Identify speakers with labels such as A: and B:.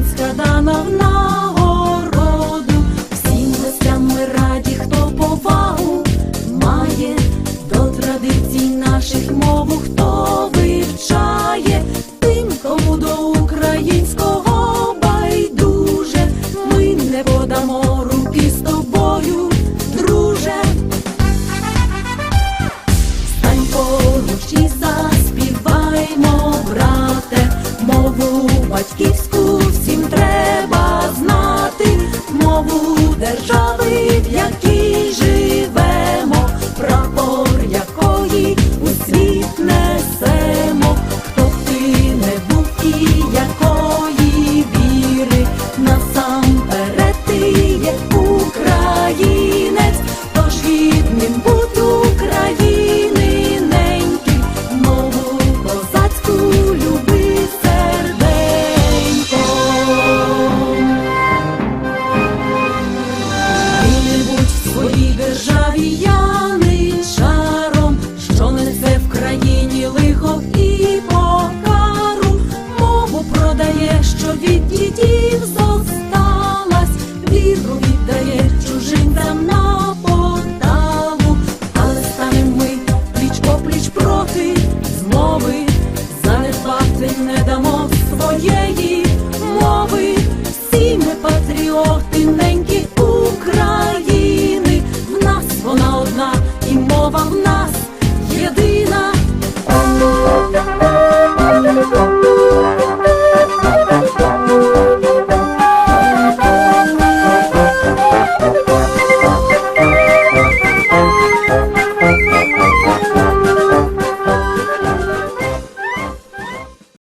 A: українська дана в нагороду, всім гостям ми раді, хто повагу має, до традицій наших мову, хто вивчає, тим, кому до українського байдуже, ми не подамо руки з тобою, друже. Стань поруч і заспіваймо, брате, мову батьків. Державі яничаром, що несе в країні лихо і покару, мову продає, що від дідів зосталась, віру віддає чужинцям на поталу, але станем ми пліч опліч проти змови, занедбати не дамо своєї мови, всі ми патріоти, слова в.